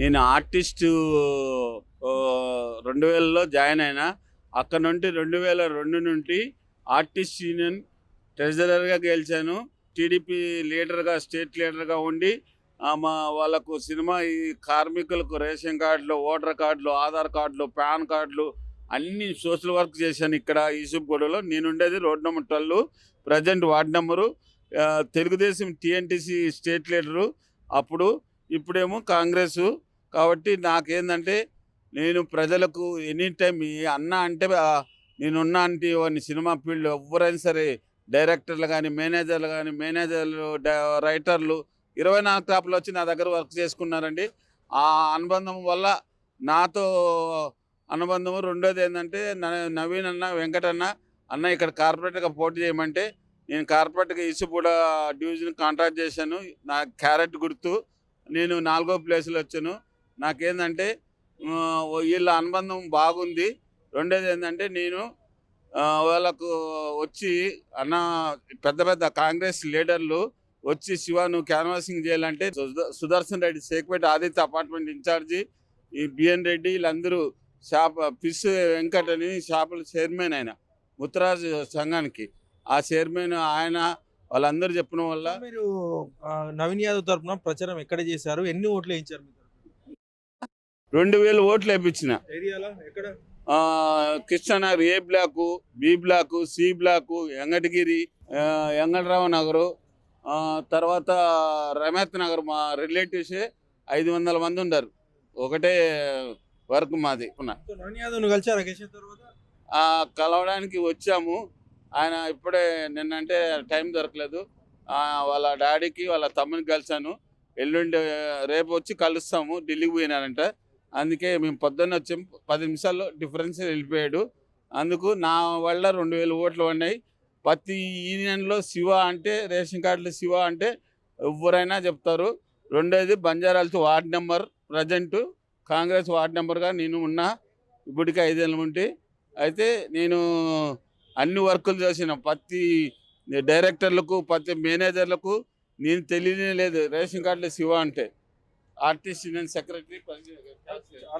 నేను ఆర్టిస్టు రెండు వేలలో జాయిన్ అయినా అక్కడ నుండి రెండు వేల రెండు నుండి ఆర్టిస్ట్ యూనియన్ ట్రెజరర్గా గెలిచాను. టీడీపీ లీడర్గా స్టేట్ లీడర్గా ఉండి మా వాళ్ళకు సినిమా ఈ కార్మికులకు రేషన్ కార్డులు ఓటర్ కార్డులు ఆధార్ కార్డులు పాన్ కార్డులు అన్ని సోషల్ వర్క్ చేశాను ఇక్కడ ఈసుగూడలో నేను ఉండేది road number twelve present ward number. Telugu Desam TNTC state leader. అప్పుడు ఇప్పుడేమో కాంగ్రెస్. కాబట్టి నాకేందంటే నేను ప్రజలకు ఎనీ టైం ఈ అన్న అంటే ఆ, నేనున్నా అంటే వాడిని సినిమా ఫీల్డ్ ఎవరైనా సరే డైరెక్టర్లు కానీ మేనేజర్లు కానీ మేనేజర్లు రైటర్లు ఇరవై నాలుగు టాప్లు వచ్చి నా దగ్గర వర్క్ చేసుకున్నారండి. ఆ అనుబంధం వల్ల నాతో అనుబంధం రెండోది ఏంటంటే నవీన్ అన్న వెంకటన్న అన్న ఇక్కడ కార్పొరేట్గా పోటీ చేయమంటే నేను కార్పొరేట్గా ఇసుపూడ డివిజన్ కాంట్రాక్ట్ చేశాను. నా క్యారెట్ గుర్తు నేను నాలుగో ప్లేస్లో వచ్చాను. నాకేందంటే వీళ్ళ అనుబంధం బాగుంది. రెండోది ఏంటంటే నేను వాళ్ళకు వచ్చి అన్న పెద్ద పెద్ద కాంగ్రెస్ లీడర్లు వచ్చి శివ నువ్వు క్యాన్వాసింగ్ చేయాలంటే సుద- సుదర్శన్ రెడ్డి సేక్పేట ఆదిత్య అపార్ట్మెంట్ ఇన్ఛార్జి ఈ బిఎన్ రెడ్డి వీళ్ళందరూ షాప్ పిస్ వెంకట్ అని షాపుల చైర్మన్ ఆయన ముత్తరాజ్ సంఘానికి. ఆ చైర్మన్ ఆయన వాళ్ళందరూ చెప్పడం వల్ల మీరు నవీన్ యాదవ్ తరపున ప్రచారం ఎక్కడ చేశారు? ఎన్ని ఓట్లు వేయించారు రెండు వేలు ఓట్లు వేయించిన ఏరియాలో? ఎక్కడ? ఆ, Krishnanagar A block B block C block Venkatagiri Venkatarao Nagar ఆ, తర్వాత రమేత్ నగర్ మా రిలేటివ్సే ఐదు వందల మంది ఉన్నారు ఒకటే వర్క్ మాది కలవడానికి వచ్చాము. ఆయన ఇప్పుడే నిన్నంటే టైం దొరకలేదు. వాళ్ళ డాడీకి వాళ్ళ తమ్మునికి కలిసాను. ఎల్లుండి రేపు వచ్చి కలుస్తాము. ఢిల్లీకి పోయినారంట. అందుకే మేము పొద్దున్న వచ్చాం. పది నిమిషాల్లో డిఫరెన్స్ వెళ్ళిపోయాడు. అందుకు నా వల్ల రెండు వేల ఓట్లు ఉన్నాయి ప్రతి యూనియన్లో శివ అంటే రేషన్ కార్డులో శివ అంటే ఎవరైనా చెప్తారు. రెండోది Banjara Hills ward number present. Congress ward నెంబర్గా నేను ఉన్నా. ఇప్పటికే ఐదేళ్ళు ఉంటే. అయితే నేను అన్ని వర్కులు చేసిన. ప్రతి డైరెక్టర్లకు ప్రతి మేనేజర్లకు నేను తెలియనే లేదు రేషన్ కార్డులో శివ అంటే. Artist union secretary